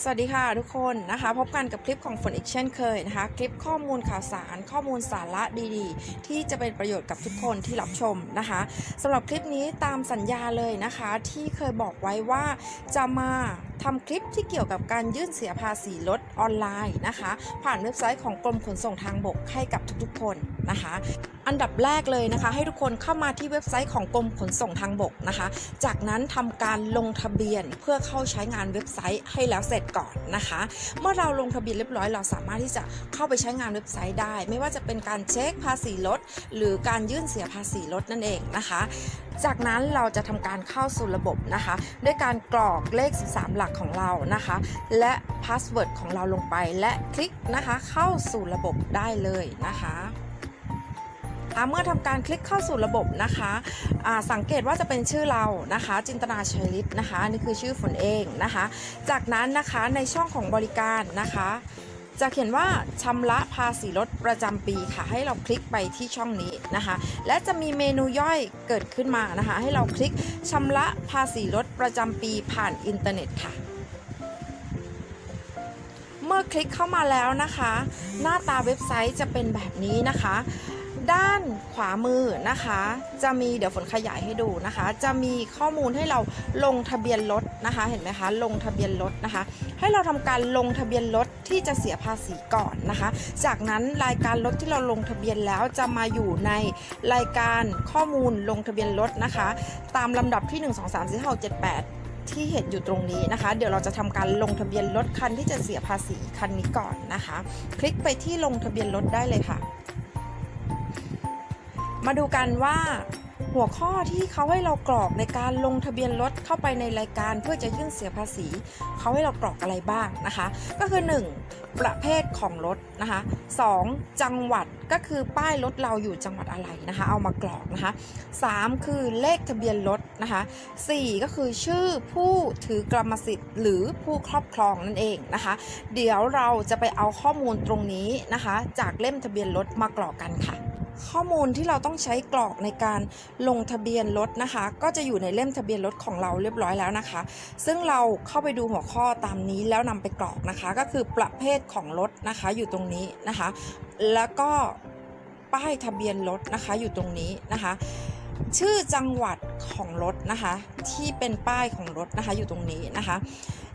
สวัสดีค่ะทุกคนนะคะ พบกันกับคลิปของฝนอีกเช่นเคยนะคะ คลิปข้อมูลข่าวสาร ข้อมูลสาระดีๆ ที่จะเป็นประโยชน์กับทุกคนที่รับชมนะคะสำหรับคลิปนี้ตามสัญญาเลยนะคะ ที่เคยบอกไว้ว่าจะมาทำคลิปที่เกี่ยวกับการยื่นเสียภาษีรถออนไลน์นะคะ ผ่านเว็บไซต์ของกรมขนส่งทางบกให้กับทุกๆ คนนะคะ อันดับแรกเลยนะคะ ให้ทุกคนเข้ามาที่เว็บไซต์ของกรมขนส่งทางบกนะคะ จากนั้นทำการลงทะเบียนเพื่อเข้าใช้งานเว็บไซต์ให้แล้วเสร็จก่อนนะคะ เมื่อเราลงทะเบียนเรียบร้อยเราสามารถที่จะเข้าไปใช้งานเว็บไซต์ได้ ไม่ว่าจะเป็นการเช็คภาษีรถหรือการยื่นเสียภาษีรถนั่นเองนะคะ จากนั้นเราจะทำการเข้าสู่ระบบนะคะ ด้วยการกรอกเลข 13 หลักของเรานะคะ และพาสเวิร์ดของเราลงไปและคลิกนะคะเข้าสู่ระบบได้เลยนะคะเมื่อทำการคลิกเข้าสู่ระบบนะคะสังเกตว่าจะเป็นชื่อเรานะคะ จินตนาชัยฤทธิ์นะคะนี่คือชื่อฝนเองนะคะ จากนั้นนะคะในช่องของบริการนะคะ จะเขียนว่าชำระภาษีรถประจำปีค่ะ ให้เราคลิกไปที่ช่องนี้นะคะ และจะมีเมนูย่อยเกิดขึ้นมานะคะ ให้เราคลิกชำระภาษีรถประจำปีผ่านอินเทอร์เน็ตค่ะเมื่อคลิกเข้ามาแล้วนะคะ หน้าตาเว็บไซต์จะเป็นแบบนี้นะคะ ด้านขวามือนะคะ จะมีเดี๋ยวฝนขยายให้ดูนะคะ จะมีข้อมูลให้เราลงทะเบียนรถนะคะ เห็นไหมคะลงทะเบียนรถนะคะ ให้เราทำการลงทะเบียนรถที่จะเสียภาษีก่อนนะคะ จากนั้นรายการรถที่เราลงทะเบียนแล้วจะมาอยู่ในรายการข้อมูลลงทะเบียนรถนะคะ ตามลำดับที่ 1 2 3 4 5 7 8ที่เห็นอยู่ตรงนี้นะคะ เดี๋ยวเราจะทำการลงทะเบียนรถคันที่จะเสียภาษีคันนี้ก่อนนะคะ คลิกไปที่ลงทะเบียนรถได้เลยค่ะ มาดูกันว่าหัวข้อที่เขาให้เรากรอกในการลงทะเบียนรถเข้าไปในรายการเพื่อจะยื่นเสียภาษี เขาให้เรากรอกอะไรบ้างนะคะ ก็คือ 1. ประเภทของรถนะคะ 2. จังหวัดก็คือป้ายรถเราอยู่จังหวัดอะไรนะคะ เอามากรอกนะคะ 3. คือเลขทะเบียนรถนะคะ 4. ก็คือชื่อผู้ถือกรรมสิทธิ์ หรือผู้ครอบครองนั่นเองนะคะ เดี๋ยวเราจะไปเอาข้อมูลตรงนี้นะคะ จากเล่มทะเบียนรถมากรอกกันค่ะ ข้อมูลที่เราต้องใช้กรอกในการลงทะเบียนรถนะคะ ก็จะอยู่ในเล่มทะเบียนรถของเราเรียบร้อยแล้วนะคะ ซึ่งเราเข้าไปดูหัวข้อตามนี้แล้วนำไปกรอกนะคะ ก็คือประเภทของรถนะคะอยู่ตรงนี้นะคะ แล้วก็ป้ายทะเบียนรถนะคะอยู่ตรงนี้นะคะ ชื่อจังหวัด ของรถนะคะ ที่เป็นป้ายของรถนะคะอยู่ตรงนี้นะคะ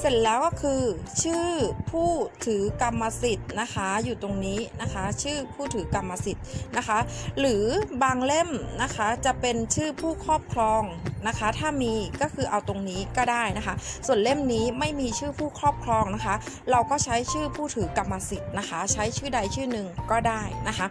เสร็จแล้วก็คือ ชื่อผู้ถือกรรมสิทธิ์นะคะ อยู่ตรงนี้นะคะ ชื่อผู้ถือกรรมสิทธิ์นะคะ หรือบางเล่มนะคะจะเป็นชื่อผู้ครอบครองนะคะ ถ้ามีก็คือเอาตรงนี้ก็ได้นะคะ ส่วนเล่มนี้ไม่มีชื่อผู้ครอบครองนะคะ เราก็ใช้ชื่อผู้ถือกรรมสิทธิ์นะคะ ใช้ชื่อใดชื่อหนึ่งก็ได้นะคะ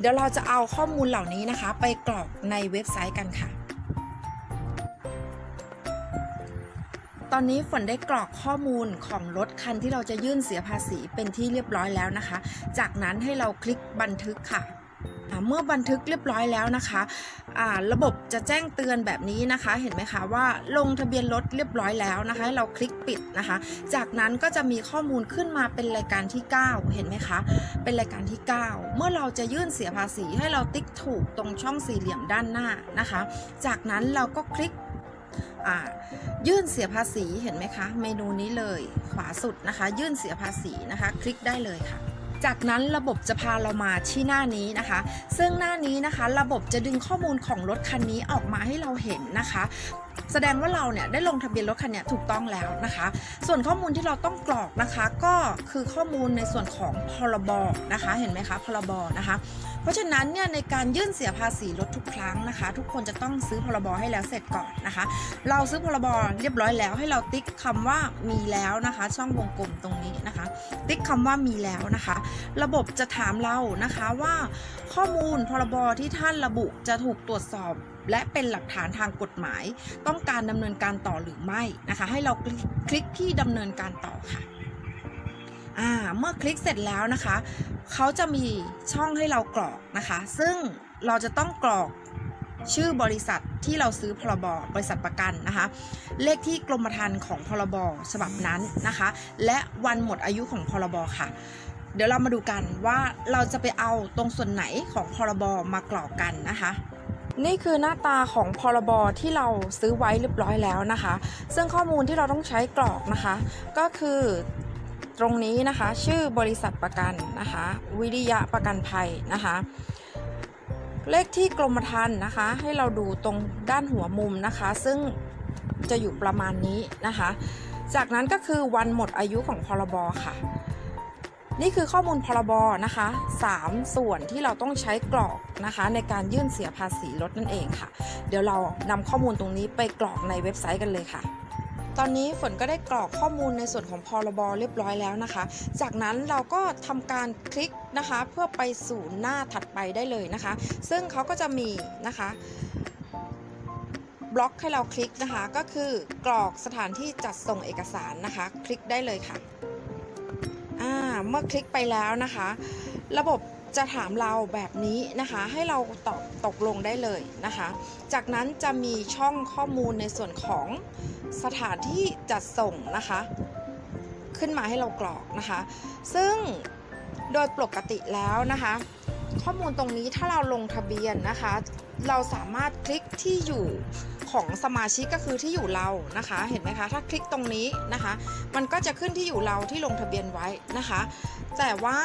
เดี๋ยวเราจะเอาข้อมูลเหล่านี้นะคะ ไปกรอกในเว็บไซต์กันค่ะ ตอนนี้ฝนได้กรอกข้อมูลของรถคันที่เราจะยื่นเสียภาษีเป็นที่เรียบร้อยแล้วนะคะ จากนั้นให้เราคลิกบันทึกค่ะเมื่อบันทึกเรียบร้อยแล้วนะคะอ่าระบบจะแจ้งเตือนแบบนี้นะคะ เห็นไหมคะว่าลงทะเบียนรถเรียบร้อยแล้วนะคะเราคลิกปิดนะคะ จากนั้นก็จะมีข้อมูลขึ้นมาเป็นรายการที่ 9 เห็นไหมคะ เป็นรายการที่ 9 เมื่อเราจะยื่นเสียภาษีให้เราติ๊กถูกตรงช่องสี่เหลี่ยมด้านหน้านะคะ จากนั้นเราก็คลิก ยื่นเสียภาษีเห็นไหมคะ เมนูนี้เลยขวาสุดนะคะ ยื่นเสียภาษีนะคะ คลิกได้เลยค่ะจากนั้นระบบจะพาเรามาที่หน้านี้นะคะ ซึ่งหน้านี้นะคะ ระบบจะดึงข้อมูลของรถคันนี้ออกมาให้เราเห็นนะคะ แสดงว่าเราเนี่ยได้ลงทะเบียนรถคันเนี้ยถูกต้องแล้วนะคะ ส่วนข้อมูลที่เราต้องกรอกนะคะ ก็คือข้อมูลในส่วนของพรบนะคะ เห็นไหมคะพรบนะคะ เพราะฉะนั้นเนี่ยในการยื่นเสียภาษีรถทุกครั้งนะคะ ทุกคนจะต้องซื้อพรบให้แล้วเสร็จก่อนนะคะ เราซื้อพรบเรียบร้อยแล้วให้เราติ๊กคำว่ามีแล้วนะคะ ช่องวงกลมตรงนี้นะคะ ติ๊กคำว่ามีแล้วนะคะ ระบบจะถามเรานะคะว่าข้อมูลพรบที่ท่านระบุจะถูกตรวจสอบและเป็นหลักฐานทางกฎหมาย ต้องการดำเนินการต่อหรือไม่นะคะ ให้เราคลิกคลิกที่ดำเนินการต่อค่ะ อ่าเมื่อคลิกเสร็จแล้วนะคะเขาจะมีช่องให้เรากรอกนะคะ ซึ่งเราจะต้องกรอกชื่อบริษัทที่เราซื้อพรบ บริษัทประกันนะคะ เลขที่กรมธรรม์ของพรบ ฉบับนั้นนะคะ และวันหมดอายุของพรบค่ะ เดี๋ยวเรามาดูกันว่าเราจะไปเอาตรงส่วนไหนของพรบมากรอกกันนะคะ นี่คือหน้าตาของพรบที่เราซื้อไว้เรียบร้อยแล้วนะคะ ซึ่งข้อมูลที่เราต้องใช้กรอกนะคะ ก็คือ ตรงนี้นะคะ ชื่อบริษัทประกันนะคะ วิริยะประกันภัยนะคะ เลขที่กรมธรรม์นะคะ ให้เราดูตรงด้านหัวมุมนะคะ ซึ่งจะอยู่ประมาณนี้นะคะ จากนั้นก็คือวันหมดอายุของพรบค่ะ นี่คือข้อมูลพรบนะคะ 3 ส่วนที่เราต้องใช้กรอกนะคะ ในการยื่นเสียภาษีรถนั่นเองค่ะ เดี๋ยวเรานำข้อมูลตรงนี้ไปกรอกในเว็บไซต์กันเลยค่ะ ตอนนี้ฝนก็ได้กรอกข้อมูลในส่วนของพรบเรียบร้อยแล้วนะคะ จากนั้นเราก็ทำการคลิกนะคะเพื่อไปสู่หน้าถัดไปได้เลยนะคะ ซึ่งเขาก็จะมีนะคะบล็อกให้เราคลิกนะคะก็คือกรอกสถานที่จัดส่งเอกสารนะคะ คลิกได้เลยค่ะเมื่อคลิกไปแล้วนะคะ ระบบ จะถามเราแบบนี้นะคะ ให้เราตอบตกลงได้เลยนะคะ จากนั้นจะมีช่องข้อมูลในส่วนของสถานที่จัดส่งนะคะ ขึ้นมาให้เรากรอกนะคะ ซึ่งโดยปกติแล้วนะคะ ข้อมูลตรงนี้ถ้าเราลงทะเบียนนะคะ เราสามารถคลิกที่อยู่ของสมาชิกก็คือที่อยู่เรานะคะ เห็นไหมคะ ถ้าคลิกตรงนี้นะคะ มันก็จะขึ้นที่อยู่เราที่ลงทะเบียนไว้นะคะ แต่ว่า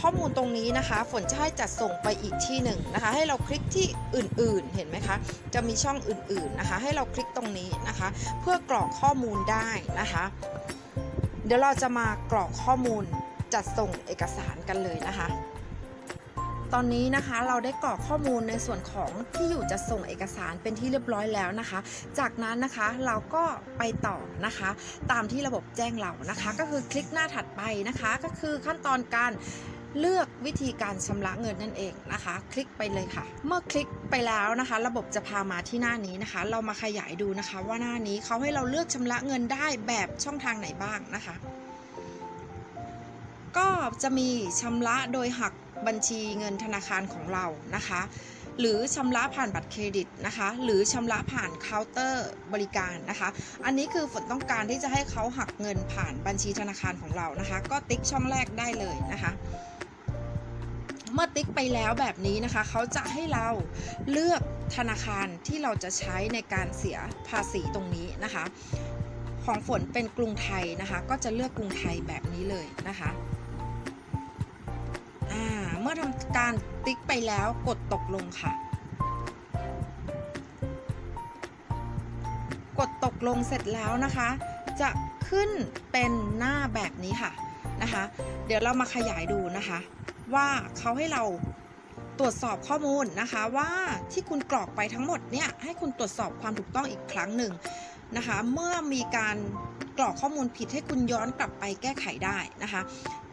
ข้อมูลตรงนี้นะคะ ฝนจะให้จัดส่งไปอีกที่หนึ่งนะคะ ให้เราคลิกที่อื่นๆ เห็นไหมคะ จะมีช่องอื่นๆนะคะ ให้เราคลิกตรงนี้นะคะ เพื่อกรอกข้อมูลได้นะคะ เดี๋ยวเราจะมากรอกข้อมูลจัดส่งเอกสารกันเลยนะคะตอนนี้นะคะเราได้กรอกข้อมูลในส่วนของที่อยู่จะส่งเอกสารเป็นที่เรียบร้อยแล้วนะคะ จากนั้นนะคะเราก็ไปต่อนะคะ ตามที่ระบบแจ้งเรานะคะ ก็คือคลิกหน้าถัดไปนะคะ ก็คือขั้นตอนการ เลือกวิธีการชำระเงินนั่นเองนะคะ คลิกไปเลยค่ะ เมื่อคลิกไปแล้วนะคะ ระบบจะพามาที่หน้านี้นะคะ เรามาขยายดูนะคะ ว่าหน้านี้เขาให้เราเลือกชำระเงินได้แบบช่องทางไหนบ้างนะคะ ก็จะมีชำระโดยหักบัญชีเงินธนาคารของเรานะคะ หรือชำระผ่านบัตรเครดิตนะคะ หรือชำระผ่านเคาน์เตอร์บริการนะคะ อันนี้คือฝนต้องการที่จะให้เขาหักเงินผ่านบัญชีธนาคารของเรานะคะ ก็ติ๊กช่องแรกได้เลยนะคะ เมื่อติ๊กไปแล้วแบบนี้นะคะ เขาจะให้เราเลือกธนาคารที่เราจะใช้ในการเสียภาษีตรงนี้นะคะ ของฝนเป็นกรุงไทยนะคะ ก็จะเลือกกรุงไทยแบบนี้เลยนะคะอ่าเมื่อทำการติ๊กไปแล้วกดตกลงค่ะ กดตกลงเสร็จแล้วนะคะ จะขึ้นเป็นหน้าแบบนี้ค่ะนะคะ เดี๋ยวเรามาขยายดูนะคะ ว่าเขาให้เราตรวจสอบข้อมูลนะคะ ว่าที่คุณกรอกไปทั้งหมดเนี่ยให้คุณตรวจสอบความถูกต้องอีกครั้งหนึ่งนะคะ เมื่อมีการกรอกข้อมูลผิดให้คุณย้อนกลับไปแก้ไขได้นะคะ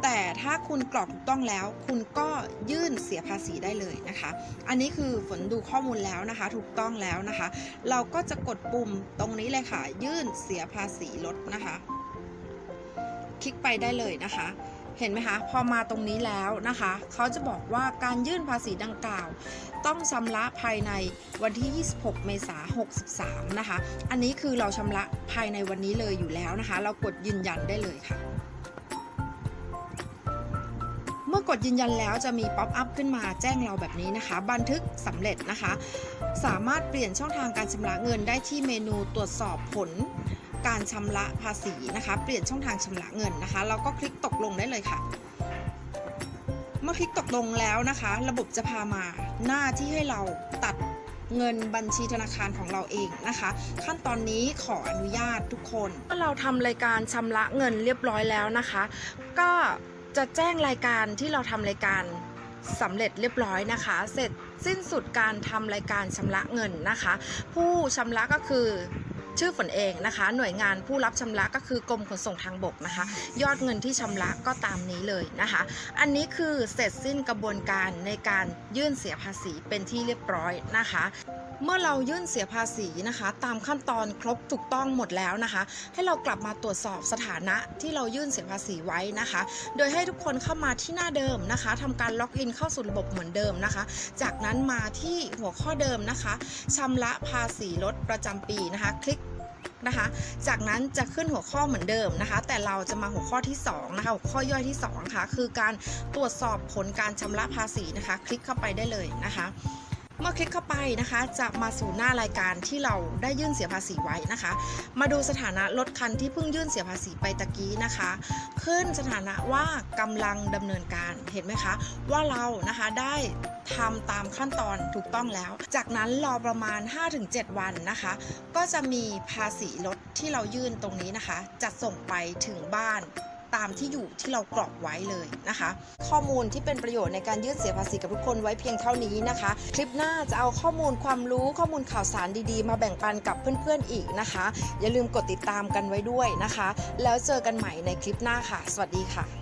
แต่ถ้าคุณกรอกถูกต้องแล้ว คุณก็ยื่นเสียภาษีได้เลยนะคะ อันนี้คือฝนดูข้อมูลแล้วนะคะ ถูกต้องแล้วนะคะ เราก็จะกดปุ่มตรงนี้เลยค่ะ ยื่นเสียภาษีลดนะคะ คลิกไปได้เลยนะคะ เห็นไหมคะพอมาตรงนี้แล้วนะคะเขาจะบอกว่าการยื่นภาษีดังกล่าว ต้องชำระภายในวันที่ 26 เมษายน 63 นะคะ อันนี้คือเราชำระภายในวันนี้เลยอยู่แล้วนะคะ เรากดยืนยันได้เลยค่ะเมื่อกดยืนยันแล้วจะมีป๊อปอัพขึ้นมาแจ้งเราแบบนี้นะคะ บันทึกสำเร็จนะคะ สามารถเปลี่ยนช่องทางการชำระเงินได้ที่เมนูตรวจสอบผล การชำระภาษีนะคะ เปลี่ยนช่องทางชำระเงินนะคะ เราก็คลิกตกลงได้เลยค่ะ เมื่อคลิกตกลงแล้วนะคะ ระบบจะพามาหน้าที่ให้เราตัดเงินบัญชีธนาคารของเราเองนะคะ ขั้นตอนนี้ขออนุญาตทุกคนเมื่อเราทำรายการชำระเงินเรียบร้อยแล้วนะคะ ก็จะแจ้งรายการที่เราทำรายการสำเร็จเรียบร้อยนะคะ เสร็จสิ้นสุดการทำรายการชำระเงินนะคะ ผู้ชำระก็คือ ชื่อฝนเองนะคะ หน่วยงานผู้รับชำระก็คือกรมขนส่งทางบกนะคะ ยอดเงินที่ชำระก็ตามนี้เลยนะคะ อันนี้คือเสร็จสิ้นกระบวนการในการยื่นเสียภาษีเป็นที่เรียบร้อยนะคะ เมื่อเรายื่นเสียภาษีนะคะ ตามขั้นตอนครบถูกต้องหมดแล้วนะคะ ให้เรากลับมาตรวจสอบสถานะที่เรายื่นเสียภาษีไว้นะคะ โดยให้ทุกคนเข้ามาที่หน้าเดิมนะคะทำการล็อกอินเข้าสู่ระบบเหมือนเดิมนะคะ จากนั้นมาที่หัวข้อเดิมนะคะชำระภาษีลดประจำปีนะคะ คลิกนะคะ จากนั้นจะขึ้นหัวข้อเหมือนเดิมนะคะ แต่เราจะมาหัวข้อที่2นะคะ หัวข้อย่อยที่2ค่ะ คือการตรวจสอบผลการชำระภาษีนะคะ คลิกเข้าไปได้เลยนะคะ เมื่อคลิกเข้าไปนะคะ จะมาสู่หน้ารายการที่เราได้ยื่นเสียภาษีไว้นะคะ มาดูสถานะรถคันที่เพิ่งยื่นเสียภาษีไปตะกี้นะคะ ขึ้นสถานะว่ากำลังดำเนินการเห็นไหมคะ ว่าเรานะคะได้ทำตามขั้นตอนถูกต้องแล้ว จากนั้นรอประมาณ 5-7 วันนะคะ ก็จะมีภาษีรถที่เรายื่นตรงนี้นะคะจะส่งไปถึงบ้าน ตามที่อยู่ที่เรากรอกไว้เลยนะคะ ข้อมูลที่เป็นประโยชน์ในการยื่นเสียภาษีกับทุกคนไว้เพียงเท่านี้นะคะ คลิปหน้าจะเอาข้อมูลความรู้ข้อมูลข่าวสารดีๆ มาแบ่งปันกับเพื่อนๆอีกนะคะ อย่าลืมกดติดตามกันไว้ด้วยนะคะ แล้วเจอกันใหม่ในคลิปหน้าค่ะ สวัสดีค่ะ